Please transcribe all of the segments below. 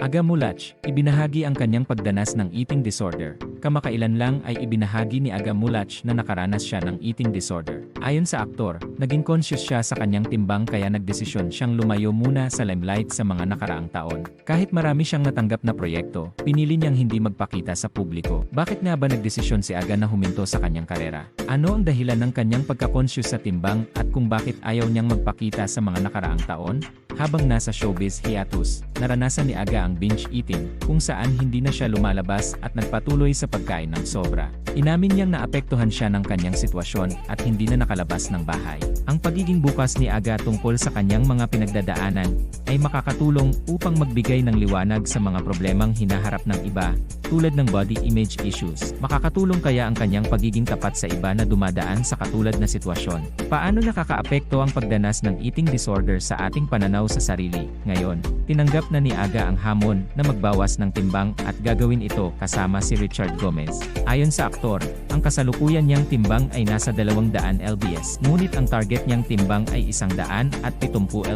Aga Mulach, ibinahagi ang kanyang pagdanas ng eating disorder. Kamakailan lang ay ibinahagi ni Aga Mulach na nakaranas siya ng eating disorder. Ayon sa aktor, naging conscious siya sa kanyang timbang kaya nagdesisyon siyang lumayo muna sa limelight sa mga nakaraang taon. Kahit marami siyang natanggap na proyekto, pinili niyang hindi magpakita sa publiko. Bakit nga ba nagdesisyon si Aga na huminto sa kanyang karera? Ano ang dahilan ng kanyang pagka-conscious sa timbang at kung bakit ayaw niyang magpakita sa mga nakaraang taon? Habang nasa showbiz hiatus, naranasan ni Aga ang binge eating, kung saan hindi na siya lumalabas at nagpatuloy sa pagkain ng sobra. Inamin niyang naapektuhan siya ng kanyang sitwasyon at hindi na nakalabas ng bahay. Ang pagiging bukas ni Aga tungkol sa kanyang mga pinagdadaanan ay makakatulong upang magbigay ng liwanag sa mga problemang hinaharap ng iba, tulad ng body image issues. Makakatulong kaya ang kanyang pagiging tapat sa iba na dumadaan sa katulad na sitwasyon. Paano nakakaapekto ang pagdanas ng eating disorder sa ating pananaw sa sarili? Ngayon, tinanggap na ni Aga ang hamon na magbawas ng timbang at gagawin ito kasama si Richard Gomez. Ayon sa aktor, ang kasalukuyan niyang timbang ay nasa 200 lbs, ngunit ang target niyang timbang ay 170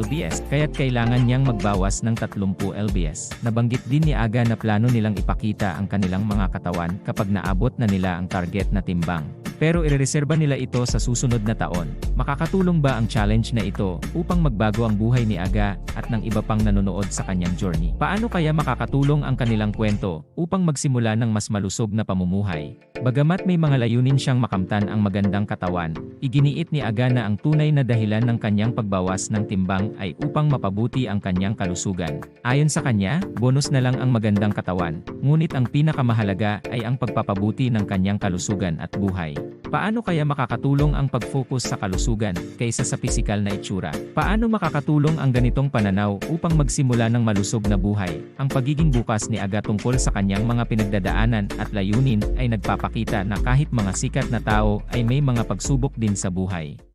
lbs, kaya't kailangan niyang magbawas ng 30 lbs. Nabanggit din ni Aga na plano nilang ipakita ang kanilang mga katawan kapag naabot na nila ang target na timbang. Pero irereserba nila ito sa susunod na taon. Makakatulong ba ang challenge na ito upang magbago ang buhay ni Aga at ng iba pang nanonood sa kanyang journey? Paano kaya makakatulong ang kanilang kwento upang magsimula ng mas malusog na pamumuhay? Bagamat may mga layunin siyang makamtan ang magandang katawan, iginiit ni Aga na ang tunay na dahilan ng kanyang pagbawas ng timbang ay upang mapabuti ang kanyang kalusugan. Ayon sa kanya, bonus na lang ang magandang katawan, ngunit ang pinakamahalaga ay ang pagpapabuti ng kanyang kalusugan at buhay. Paano kaya makakatulong ang pag-focus sa kalusugan kaysa sa pisikal na itsura? Paano makakatulong ang ganitong pananaw upang magsimula ng malusog na buhay? Ang pagiging bukas ni Aga tungkol sa kanyang mga pinagdadaanan at layunin ay nagpapakita na kahit mga sikat na tao ay may mga pagsubok din sa buhay.